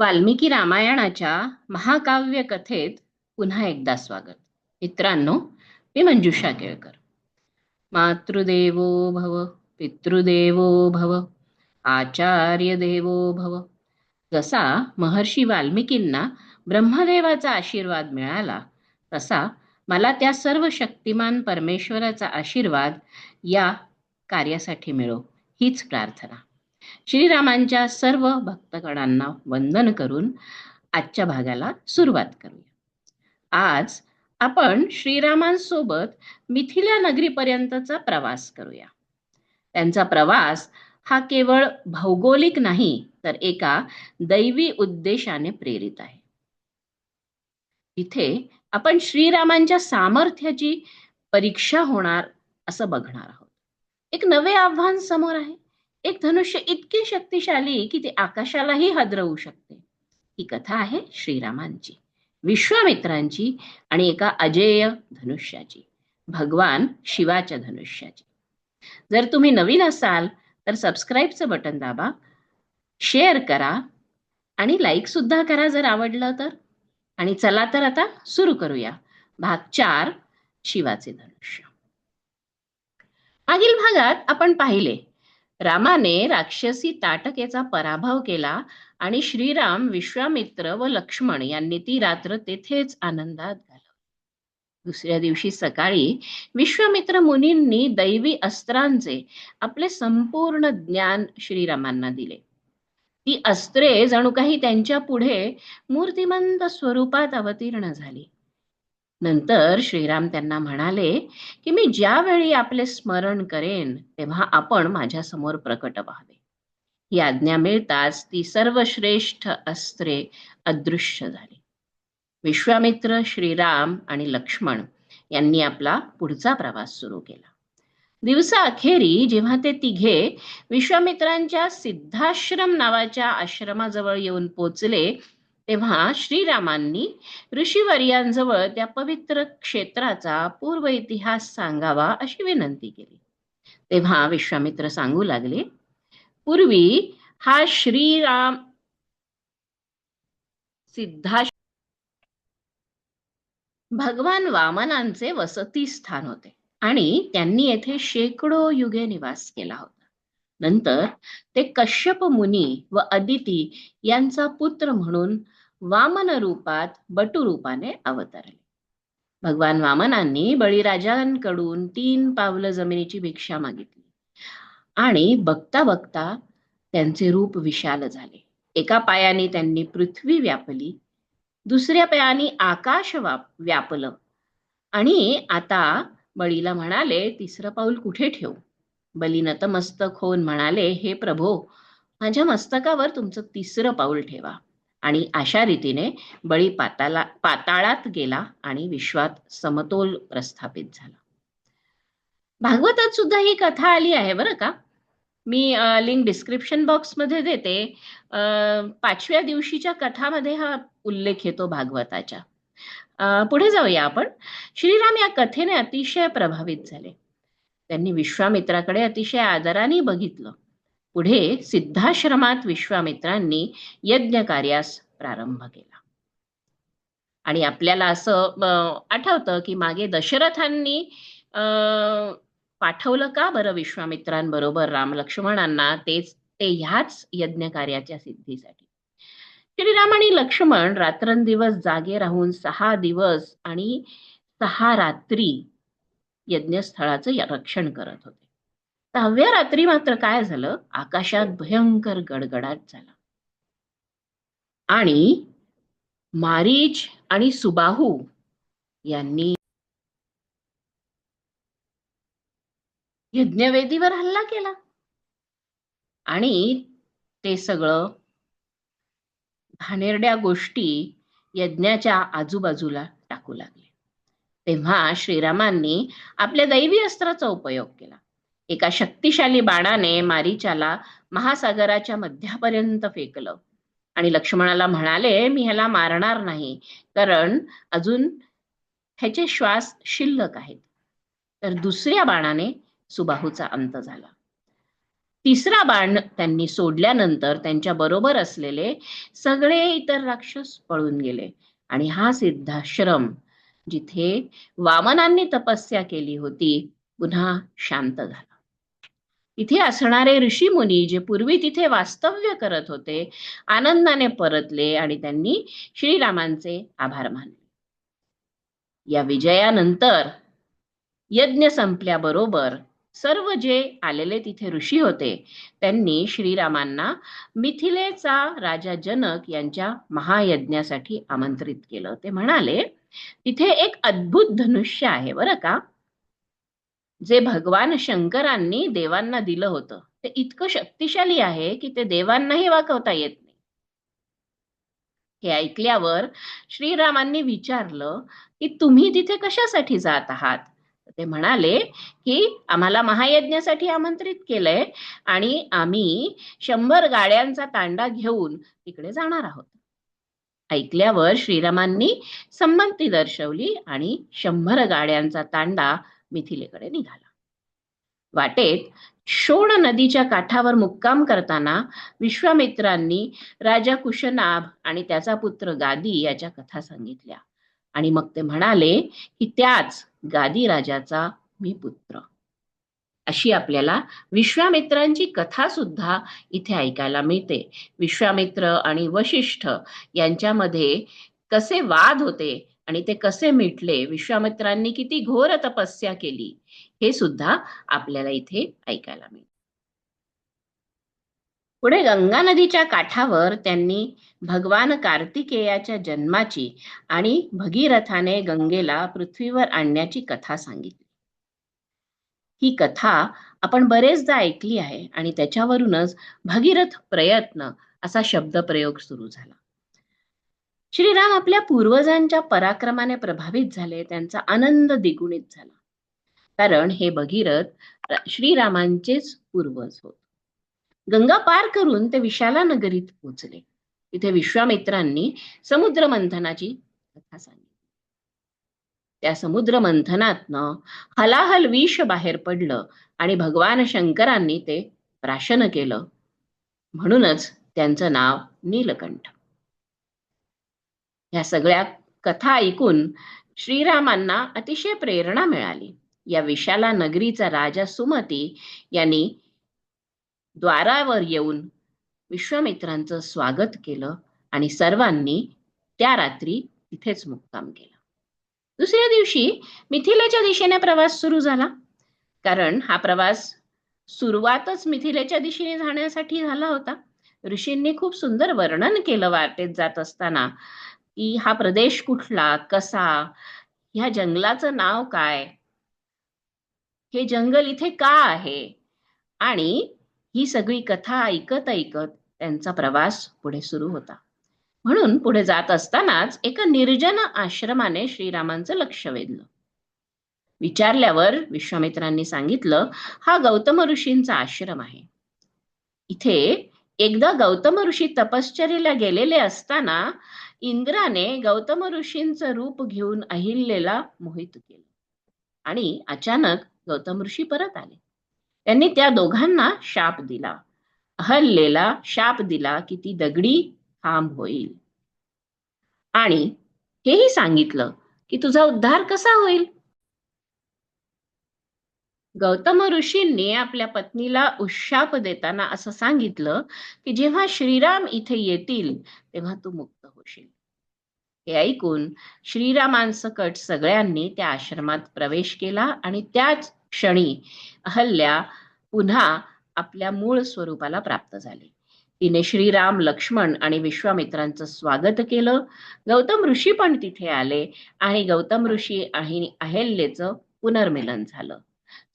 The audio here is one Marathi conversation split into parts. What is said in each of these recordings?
वाल्मिकी रामायणाच्या महाकाव्य कथेत पुन्हा एकदा स्वागत. मित्रांनो मी मंजुषा केळकर. मातृदेवो भव पितृदेवो भव आचार्य देवो भव. जसा महर्षी वाल्मिकींना ब्रह्मदेवाचा आशीर्वाद मिळाला तसा मला त्या सर्व शक्तिमान परमेश्वराचा आशीर्वाद या कार्यासाठी मिळो हीच प्रार्थना. श्रीरामांच्या सर्व भक्तगणांना वंदन करून आजच्या भागाला सुरुवात करूया. आज आपण श्रीरामांसोबत मिथिला नगरीपर्यंतचा प्रवास करूया. त्यांचा प्रवास हा केवळ भौगोलिक नाही तर एका दैवी उद्देशाने प्रेरित आहे. इथे आपण श्रीरामांच्या सामर्थ्याची परीक्षा होणार असं बघणार आहोत. एक नवे आव्हान समोर आहे. एक धनुष्य इतकी शक्तिशाली की ते आकाशालाही हदरवू शकते. ही कथा आहे श्रीरामांची विश्वामित्रांची आणि एका अजेय धनुष्याची भगवान शिवाच्या धनुष्याची. जर तुम्ही नवीन असाल तर सबस्क्राईबचं बटन दाबा शेअर करा आणि लाईक सुद्धा करा जर आवडलं तर. आणि चला तर आता सुरू करूया. भाग चार शिवाचे धनुष्य. मागील भागात आपण पाहिले रामाने राक्षसी ताटकेचा पराभव केला आणि श्रीराम विश्वामित्र व लक्ष्मण यांनी ती रात्र तेथेच आनंदात घालवली. दुसऱ्या दिवशी सकाळी विश्वामित्र मुनींनी दैवी अस्त्रांचे आपले संपूर्ण ज्ञान श्रीरामांना दिले. ती अस्त्रे जणू काही त्यांच्या पुढे मूर्तिमंत स्वरूपात अवतीर्ण झाली. नंतर श्रीराम त्यांना म्हणाले की मी ज्यावेळी आपले स्मरण करेन तेव्हा आपण माझ्यासमोर प्रकट व्हावे. ही आज्ञा मिळताच ती सर्वश्रेष्ठ अस्त्रे अदृश्य झाली. विश्वामित्र श्रीराम आणि लक्ष्मण यांनी आपला पुढचा प्रवास सुरू केला. दिवसा अखेरी जेव्हा ते तिघे विश्वामित्रांच्या सिद्धाश्रम नावाच्या आश्रमाजवळ येऊन पोचले तेव्हा श्रीरामांनी ऋषीवर्यांजवळ त्या पवित्र क्षेत्राचा पूर्व इतिहास सांगावा अशी विनंती केली. तेव्हा विश्वामित्र सांगू लागले पूर्वी हा श्रीराम सिद्धाश भगवान वामनांचे वसती स्थान होते आणि त्यांनी येथे शेकडो युगे निवास केला होता. नंतर ते कश्यप मुनी व अदिती यांचा पुत्र म्हणून वामन रूपात बटू रूपाने अवतरले. भगवान वामनांनी बळीराजांकडून तीन पावलं जमिनीची भिक्षा मागितली. आणि बघता बघता त्यांचे रूप विशाल झाले. एका पायाने त्यांनी पृथ्वी व्यापली दुसऱ्या पायाने आकाश व्यापलं. आणि आता बळीला म्हणाले तिसरं पाऊल कुठे ठेवू? बली नतमस्तक होऊन म्हणाले हे प्रभो माझ्या मस्तकावर तुमचं तिसरं पाऊल ठेवा. आणि अशा रीतीने बळी पाताला पाताळात गेला आणि विश्वात समतोल प्रस्थापित झाला. भागवतात सुद्धा ही कथा आली आहे बरं का? मी लिंक डिस्क्रिप्शन बॉक्समध्ये देते. पाचव्या दिवशीच्या कथामध्ये हा उल्लेख येतो भागवताच्या पुढे जाऊया आपण. श्रीराम या कथेने अतिशय प्रभावित झाले. त्यांनी विश्वामित्राकडे अतिशय आदराने बघितलं. पुढे सिद्धाश्रमात विश्वामित्रांनी यज्ञ कार्यास प्रारंभ केला. आणि आपल्याला असं आठवतं की मागे दशरथांनी पाठवलं का बरं विश्वामित्रांबरोबर राम लक्ष्मणांना तेच ते ह्याच यज्ञ कार्याच्या सिद्धीसाठी? श्रीराम आणि लक्ष्मण रात्रंदिवस जागे राहून सहा दिवस आणि सहा रात्री यज्ञस्थळाचं रक्षण करत होते. दहाव्या रात्री मात्र काय झालं? आकाशात भयंकर गडगडाट झाला. आणि मारीच आणि सुबाहू यांनी यज्ञवेदीवर हल्ला केला. आणि ते सगळं घाणेरड्या गोष्टी यज्ञाच्या आजूबाजूला टाकू लागले. तेव्हा श्रीरामांनी आपल्या दैवी अस्त्राचा उपयोग केला. एका शक्तिशाली बाणाने मारीच्याला महासागराच्या मध्यापर्यंत फेकलं. आणि लक्ष्मणाला म्हणाले मी ह्याला मारणार नाही कारण अजून ह्याचे श्वास शिल्लक आहेत. तर दुसऱ्या बाणाने सुबाहूचा अंत झाला. तिसरा बाण त्यांनी सोडल्यानंतर त्यांच्या बरोबर असलेले सगळे इतर राक्षस पळून गेले. आणि हा सिद्धाश्रम जिथे वामनांनी तपस्या केली होती पुन्हा शांत झाला. तिथे असणारे ऋषी मुनी जे पूर्वी तिथे वास्तव्य करत होते आनंदाने परतले आणि त्यांनी श्रीरामांचे आभार मानले. या विजयानंतर यज्ञ संपल्याबरोबर सर्व जे आलेले तिथे ऋषी होते त्यांनी श्रीरामांना मिथिलेचा राजा जनक यांच्या महायज्ञासाठी आमंत्रित केलं. ते म्हणाले तिथे एक अद्भुत धनुष्य आहे बरं का? जे भगवान शंकरांनी देवांना दिलं होतं ते इतकं शक्तिशाली आहे की ते देवांनाही वाकवता येत नाही. हे ऐकल्यावर श्रीरामांनी विचारलं की तुम्ही तिथे कशासाठी जात आहात? ते म्हणाले की आम्हाला महायज्ञासाठी आमंत्रित केलंय आणि आम्ही शंभर गाड्यांचा तांडा घेऊन तिकडे जाणार आहोत. ऐकल्यावर श्रीरामांनी संमती दर्शवली आणि शंभर गाड्यांचा तांडा मिथिलेकडे निघाला. वाटेत शोण नदीच्या काठावर मुक्काम करताना विश्वामित्रांनी राजा कुशनाभ आणि त्याचा पुत्र गादी याच्या कथा सांगितल्या. आणि मग ते म्हणाले की त्याच गादी राजाचा मी पुत्र. अशी आपल्याला विश्वामित्रांची कथा सुद्धा इथे ऐकायला मिळते. विश्वामित्र आणि वशिष्ठ यांच्यामध्ये कसे वाद होते आणि ते कसे मिटले विश्वामित्रांनी किती घोर तपस्या केली हे सुद्धा आपल्याला इथे ऐकायला मिळते. पुढे गंगा नदीच्या काठावर त्यांनी भगवान कार्तिकेयाच्या जन्माची आणि भगीरथाने गंगेला पृथ्वीवर आणण्याची कथा सांगितली. ही कथा आपण बरेचदा ऐकली आहे आणि त्याच्यावरूनच भगीरथ प्रयत्न असा शब्द प्रयोग सुरू झाला. श्रीराम आपल्या पूर्वजांच्या पराक्रमाने प्रभावित झाले त्यांचा आनंद द्विगुणित झाला. कारण हे भगीरथ श्रीरामांचेच पूर्वज होत. गंगा पार करून ते विशाला नगरीत पोचले. तिथे विश्वामित्रांनी समुद्र मंथनाची कथा सांगितली. त्या समुद्र मंथनातनं हलाहल विष बाहेर पडलं आणि भगवान शंकरांनी ते प्राशन केलं. म्हणूनच त्यांचं नाव नीलकंठ. ह्या सगळ्या कथा ऐकून श्रीरामांना अतिशय प्रेरणा मिळाली. या विशाला नगरीचा राजा सुमती यांनी द्वारावर येऊन विश्वामित्रांचं स्वागत केलं आणि सर्वांनी त्या रात्री तिथेच मुक्काम केला. दुसऱ्या दिवशी मिथिलेच्या दिशेने प्रवास सुरू झाला. कारण हा प्रवास सुरुवातच मिथिलेच्या दिशेने जाण्यासाठी झाला होता. ऋषींनी खूप सुंदर वर्णन केलं वाटेत जात असताना. की हा प्रदेश कुठला कसा ह्या जंगलाचं नाव काय? हे जंगल इथे का आहे? आणि ही सगळी कथा ऐकत ऐकत त्यांचा प्रवास पुढे सुरू होता. म्हणून पुढे जात असतानाच एका निर्जन आश्रमाने श्रीरामांचं लक्ष वेधलं. विचारल्यावर विश्वामित्रांनी सांगितलं हा गौतम ऋषींचा आश्रम आहे. इथे एकदा गौतम ऋषी तपश्चर्याला गेलेले असताना इंद्राने गौतम ऋषींचं रूप घेऊन अहिल्याला मोहित केलं. आणि अचानक गौतम ऋषी परत आले. त्यांनी त्या दोघांना शाप दिला. अहल्येला शाप दिला की ती दगडी खांब होईल. आणि हेही सांगितलं की तुझा उद्धार कसा होईल? गौतम ऋषींनी आपल्या पत्नीला उशाप देताना असं सांगितलं की जेव्हा श्रीराम इथे येतील तेव्हा तू मुक्त होशील हे ऐकून श्रीरामांसकट सगळ्यांनी त्या आश्रमात प्रवेश केला आणि त्याच क्षणी अहल्या पुन्हा आपल्या मूळ स्वरूपाला प्राप्त झाली. तिने श्रीराम लक्ष्मण आणि विश्वामित्रांचं स्वागत केलं. गौतम ऋषी पण तिथे आले आणि गौतम ऋषी आणि अहल्याचं पुनर्मिलन झालं.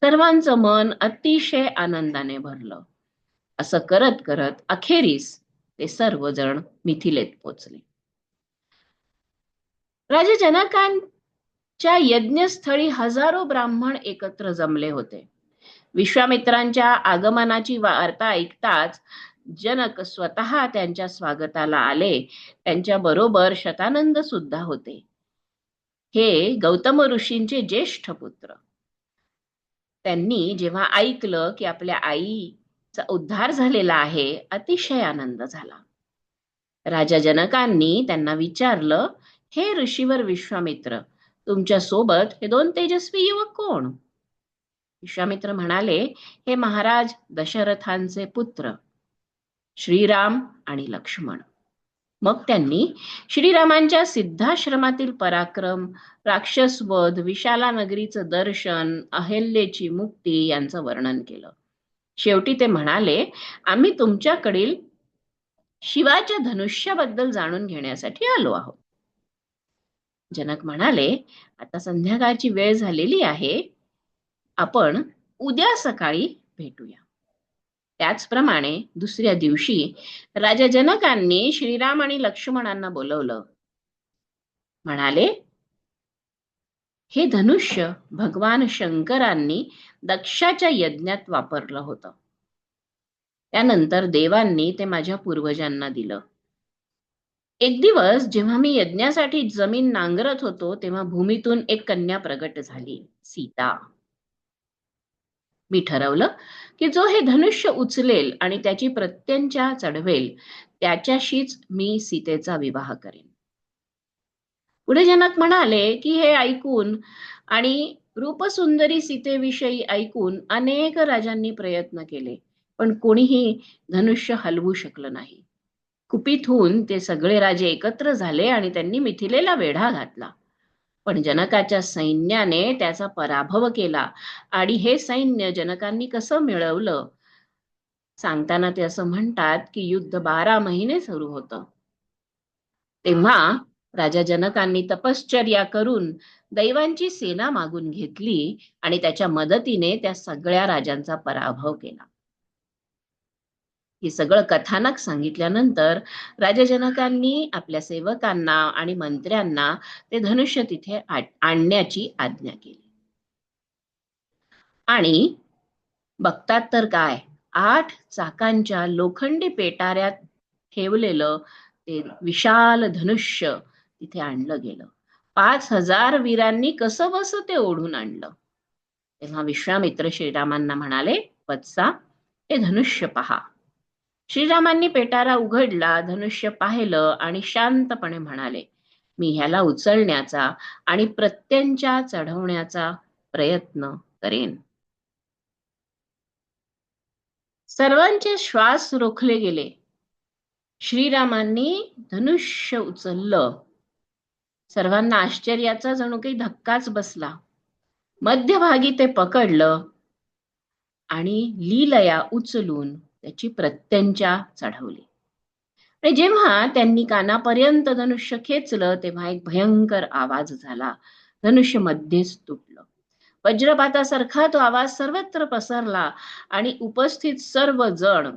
सर्वांचं मन अतिशय आनंदाने भरलं. असं करत करत अखेरीस ते सर्वजण मिथिलेत पोचले. राजा जनकांच्या यज्ञस्थळी हजारो ब्राह्मण एकत्र जमले होते. विश्वामित्रांच्या आगमनाची वार्ता ऐकताच जनक स्वतः त्यांच्या स्वागताला आले. त्यांच्या बरोबर शतानंद सुद्धा होते. हे गौतम ऋषींचे ज्येष्ठ पुत्र. त्यांनी जेव्हा ऐकलं की आपल्या आई चा उद्धार झालेला आहे अतिशय आनंद झाला. राजा जनकांनी त्यांना विचारलं हे ऋषीवर विश्वामित्र तुमच्यासोबत हे दोन तेजस्वी युवक कोण? विश्वामित्र म्हणाले हे महाराज दशरथांचे पुत्र श्रीराम आणि लक्ष्मण. मग त्यांनी श्रीरामांच्या सिद्धाश्रमातील पराक्रम राक्षसवध विशाला नगरीचं दर्शन अहल्येची मुक्ती यांचं वर्णन केलं. शेवटी ते म्हणाले आम्ही तुमच्याकडील शिवाच्या धनुष्याबद्दल जाणून घेण्यासाठी आलो आहोत. जनक म्हणाले आता संध्याकाळची वेळ झालेली आहे. आपण उद्या सकाळी भेटूया. त्याचप्रमाणे दुसऱ्या दिवशी राजा जनकांनी श्रीराम आणि लक्ष्मणांना बोलवलं. म्हणाले हे धनुष्य भगवान शंकरांनी दक्षाच्या यज्ञात वापरलं होतं. त्यानंतर देवांनी ते माझ्या पूर्वजांना दिलं. एक दिवस जेव्हा मी यज्ञासाठी जमीन नांगरत होतो तेव्हा भूमीतून एक कन्या प्रगट झाली सीता. मी ठरवलं की जो हे धनुष्य उचलेल आणि त्याची प्रत्यंचा चढवेल त्याच्याशीच मी सीतेचा विवाह करेन. पुढे जनक म्हणाले की हे ऐकून आणि रूपसुंदरी सीतेविषयी ऐकून अनेक राजांनी प्रयत्न केले पण कोणीही धनुष्य हलवू शकलं नाही. कुपित होऊन ते सगळे राजे एकत्र झाले आणि त्यांनी मिथिलेला वेढा घातला. पण जनकाच्या सैन्याने त्याचा पराभव केला आणि हे सैन्य जनकांनी कसं मिळवलं? सांगताना ते असं म्हणतात की युद्ध बारा महिने सुरू होतं. तेव्हा राजा जनकांनी तपश्चर्या करून दैवांची सेना मागून घेतली आणि त्याच्या मदतीने त्या सगळ्या राजांचा पराभव केला. हे सगळं कथानक सांगितल्यानंतर राजा जनकांनी आपल्या सेवकांना आणि मंत्र्यांना ते धनुष्य तिथे आणण्याची आज्ञा केली. आणि बघतात तर काय आठ चाकांच्या लोखंडी पेटाऱ्यात ठेवलेलं ते विशाल धनुष्य तिथे आणलं गेलं. पाच हजार वीरांनी कसं बस ते ओढून आणलं. तेव्हा विश्वामित्र श्रीरामांना म्हणाले वत्सा हे धनुष्य पहा. श्रीरामांनी पेटारा उघडला धनुष्य पाहिलं आणि शांतपणे म्हणाले मी ह्याला उचलण्याचा आणि प्रत्यंचा चढवण्याचा प्रयत्न करेन. सर्वांचे श्वास रोखले गेले. श्रीरामांनी धनुष्य उचललं. सर्वांना आश्चर्याचा जणू काही धक्काच बसला. मध्यभागी ते पकडलं आणि लीलया उचलून त्याची प्रत्यंचा चढवली. आणि जेव्हा त्यांनी कानापर्यंत धनुष्य खेचलं तेव्हा एक भयंकर आवाज झाला. धनुष्य मध्येच तुटलं. वज्रपातासारखा तो आवाज सर्वत्र पसरला आणि उपस्थित सर्व जण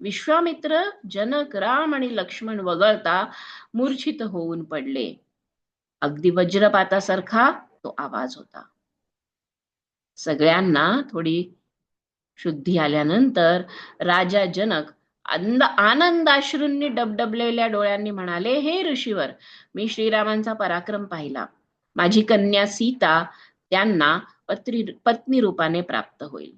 विश्वामित्र जनक राम आणि लक्ष्मण वगळता मूर्छित होऊन पडले. अगदी वज्रपातासारखा तो आवाज होता. सगळ्यांना थोडी शुद्धी आल्यानंतर राजा जनक आनंदाश्रूंनी डबडबलेल्या डोळ्यांनी म्हणाले हे ऋषीवर मी श्रीरामांचा पराक्रम पाहिला. माझी कन्या सीता त्यांना पत्री पत्नी रूपाने प्राप्त होईल.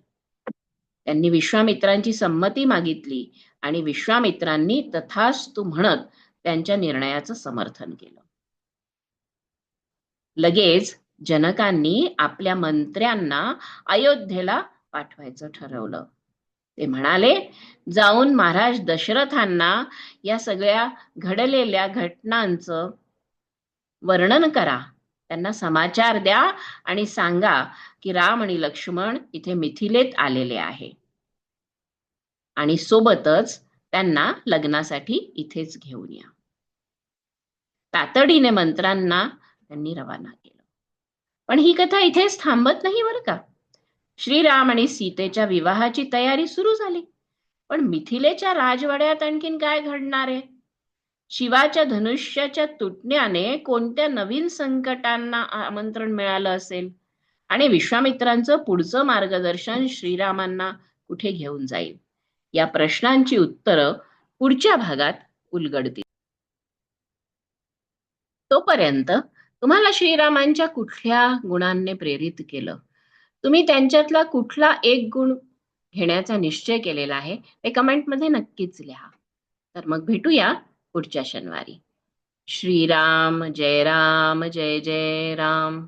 त्यांनी विश्वामित्रांची संमती मागितली आणि विश्वामित्रांनी तथास्तु म्हणत त्यांच्या निर्णयाचं समर्थन केलं. लगेच जनकांनी आपल्या मंत्र्यांना अयोध्येला पाठवायचं ठरवलं. ते म्हणाले जाऊन महाराज दशरथांना या सगळ्या घडलेल्या घटनांचं वर्णन करा. त्यांना समाचार द्या आणि सांगा की राम आणि लक्ष्मण इथे मिथिलेत आलेले आहे. आणि सोबतच त्यांना लग्नासाठी इथेच घेऊन या. तातडीने मंत्र्यांना त्यांनी रवाना केलं. पण ही कथा इथेच थांबत नाही बरं का? श्रीराम आणि सीतेच्या विवाहाची तयारी सुरू झाली. पण मिथिलेच्या राजवाड्यात आणखीन काय घडणार आहे? शिवाच्या धनुष्याच्या तुटण्याने कोणत्या नवीन संकटांना आमंत्रण मिळालं असेल? आणि विश्वामित्रांचं पुढचं मार्गदर्शन श्रीरामांना कुठे घेऊन जाईल? या प्रश्नांची उत्तरं पुढच्या भागात उलगडतील. तोपर्यंत तुम्हाला श्रीरामांच्या कुठल्या गुणांनी प्रेरित केलं? तुम्ही त्यांच्यातला कुठला एक गुण घेण्याचा निश्चय केलेला आहे ते कमेंटमध्ये नक्कीच लिहा. तर मग भेटूया पुढच्या शनिवारी. श्रीराम जय राम जय जय राम.